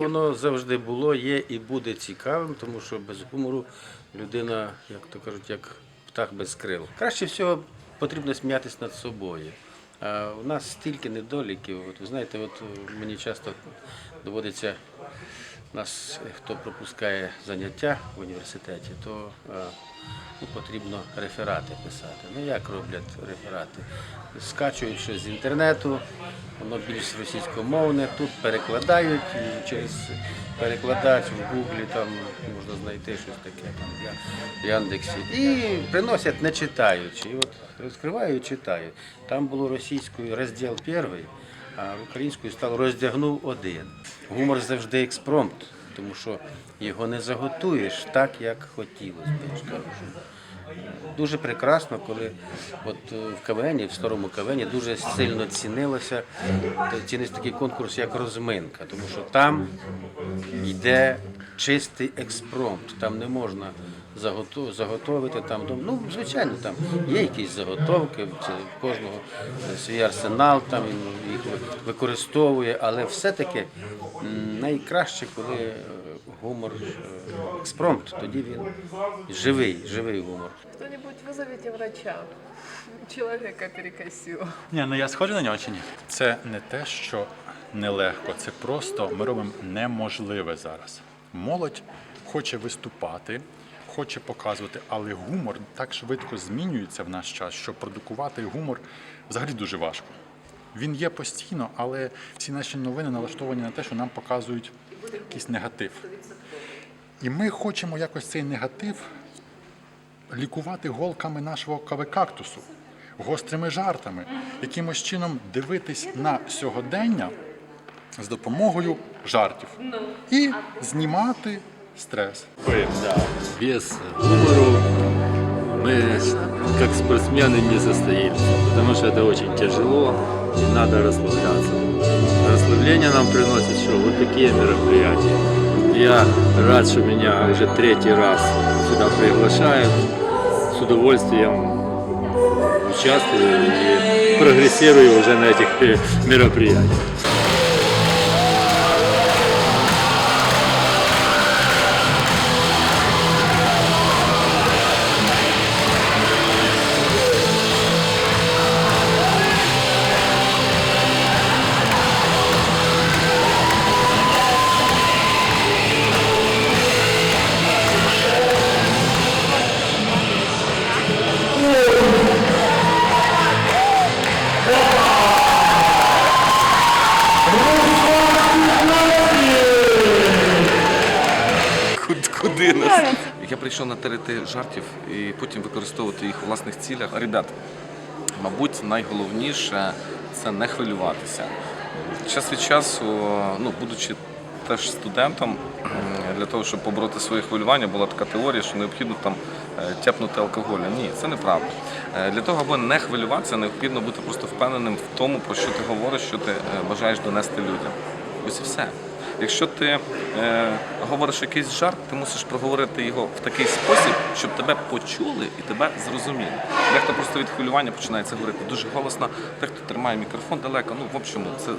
Воно завжди було, є і буде цікавим, тому що без гумору людина, як то кажуть, як птах без крил. Краще всього потрібно сміятися над собою. А у нас стільки недоліків. От ви знаєте, от е, мені часто доводиться нас, е, хто пропускає заняття в університеті, то е, ну, потрібно реферати писати. Ну як роблять реферати? Скачують щось з інтернету, воно більш російськомовне, тут перекладають і через перекладач в Гуглі там можна знайти щось таке там в Яндексі. І приносять не читаючи. І от розкриваю і читаю. Там було російською розділ перший, а українською стало роздягнув один. Гумор завжди експромт, тому що його не заготуєш так, як хотілося б. Дуже прекрасно, коли от е, в КВН, в старому КВН дуже сильно цінилося, е, цінився такий конкурс, як розминка, тому що там йде чистий експромт, там не можна заготовити. Там, ну, ну, звичайно, там є якісь заготовки, це в кожного свій арсенал, там він їх використовує, але все-таки найкраще, коли е, гумор е, експромт, тоді він живий, живий гумор. Кто-нибудь вызовите врача. Человека перекосило. Ні, ну я схожий на нього чи ні? Це не те, що нелегко, це просто ми робимо неможливе зараз. Молодь хоче виступати, хоче показувати, але гумор так швидко змінюється в наш час, що продукувати гумор взагалі дуже важко. Він є постійно, але всі наші новини налаштовані на те, що нам показують якийсь негатив. І ми хочемо якось цей негатив лікувати голками нашого кавикактусу, гострими жартами, якимось чином дивитись на сьогодення з допомогою жартів і знімати стрес. Без гумору мы как спортсмены не состоимся, потому что это очень тяжело и надо расслабляться. Расслабление нам приносит что? Вот такие мероприятия. Я рад, что меня уже третий раз сюда приглашают. С удовольствием участвую и прогрессирую уже на этих мероприятиях. Куди, нас? Я прийшов на терити жартів і потім використовувати їх у власних цілях. Ребят, мабуть, найголовніше це не хвилюватися. Час від часу, ну, будучи теж студентом, для того, щоб побороти своє хвилювання, була така теорія, що необхідно там е, тяпнути алкоголю. Ні, це неправда. Е, Для того, аби не хвилюватися, необхідно бути просто впевненим в тому, про що ти говориш, що ти е, бажаєш донести людям. Ось і все. Якщо ти е, говориш якийсь жарт, ти мусиш проговорити його в такий спосіб, щоб тебе почули і тебе зрозуміли. Дехто просто від хвилювання починається говорити дуже голосно, дехто тримає мікрофон далеко. Ну, в общому, це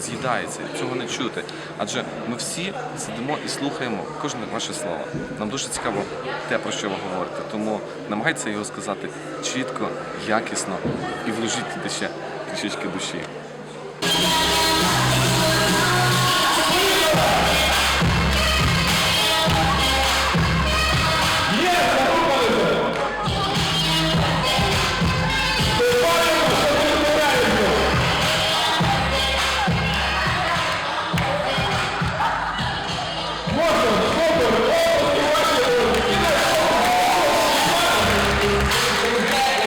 з'їдається, цього не чути. Адже ми всі сидимо і слухаємо кожне ваше слово. Нам дуже цікаво те, про що ви говорите. Тому намагайтеся його сказати чітко, якісно і вложіть туди ще трішечки душі.